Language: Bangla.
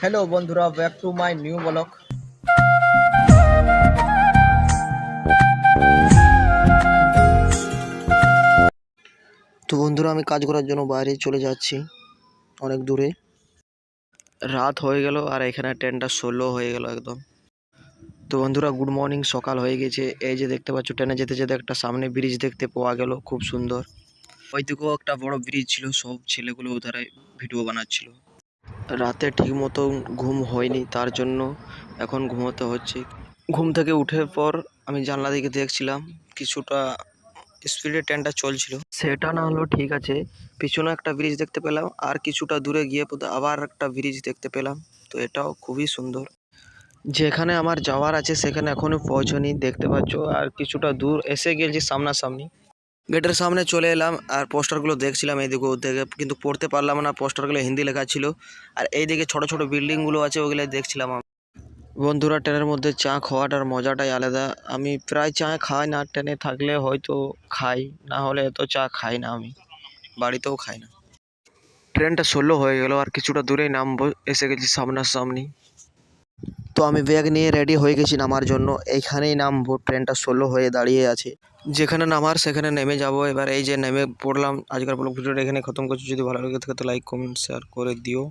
হ্যালো বন্ধুরা back to my new blog তো বন্ধুরা, আমি কাজ করার জন্য বাইরে চলে যাচ্ছি, অনেক দূরে। রাত হয়ে গেল আর এখানে ট্রেনটা সোলো হয়ে গেল একদম। তো বন্ধুরা গুড মর্নিং সকাল হয়ে গেছে। এই যে দেখতে পাচ্ছ, ট্রেনে যেতে যেতে একটা সামনে ব্রিজ দেখতে পাওয়া গেল, খুব সুন্দর। ওইদিকেও একটা বড় ব্রিজ ছিল, সব ছেলেগুলো ওধারে ভিডিও বানাচ্ছিল। রাতে ঠিক মতো ঘুম হয়নি, তার জন্য এখন ঘুমোতে হচ্ছে। ঘুম থেকে উঠে পর আমি জানলা দিকে দেখছিলাম, কিছুটা স্পিডে ট্রেনটা চলছিল। সেটা না হলেও ঠিক আছে, পিছনে একটা ব্রিজ দেখতে পেলাম, আর কিছুটা দূরে গিয়ে আবার একটা ব্রিজ দেখতে পেলাম। তো এটাও খুবই সুন্দর। যেখানে আমার যাওয়ার আছে, সেখানে এখনও পৌঁছনি, দেখতে পাচ্ছ, আর কিছুটা দূর এসে গেছি সামনাসামনি। গেটের সামনে চলে এলাম আর পোস্টারগুলো দেখছিলাম এইদিকে ওদিকে, কিন্তু পড়তে পারলাম না, পোস্টারগুলো হিন্দি লেখা ছিল। আর এইদিকে ছোট ছোট বিল্ডিংগুলো আছে, ওগুলো দেখছিলাম। বন্ধুরা, ট্রেনের মধ্যে চা খাওয়াটার মজাটাই আলাদা। আমি প্রায় চা খাই না, ট্রেনে থাকলে হয়তো খাই, না হলে এত চা খাই না আমি। বাড়িতেও খাই না। ট্রেনটা ষোলো হয়ে গেল, আর কিছুটা দূরেই নামবো, এসে গেছি সামনাসামনি। তো আমি ব্যাগ নিয়ে রেডি হয়ে গেছি নামার জন্য। এইখানেই নামবো ট্রেনটা সোলো হয়ে দাঁড়িয়ে আছে। যেখানে নামার, সেখানে নেমে যাব। এবার এই যে নেমে পড়লাম, আজকের ব্লগ ভিডিওটা এখানে খতম করছি। যদি ভালো লাগে থাকে, তো লাইক কমেন্ট শেয়ার করে দিও।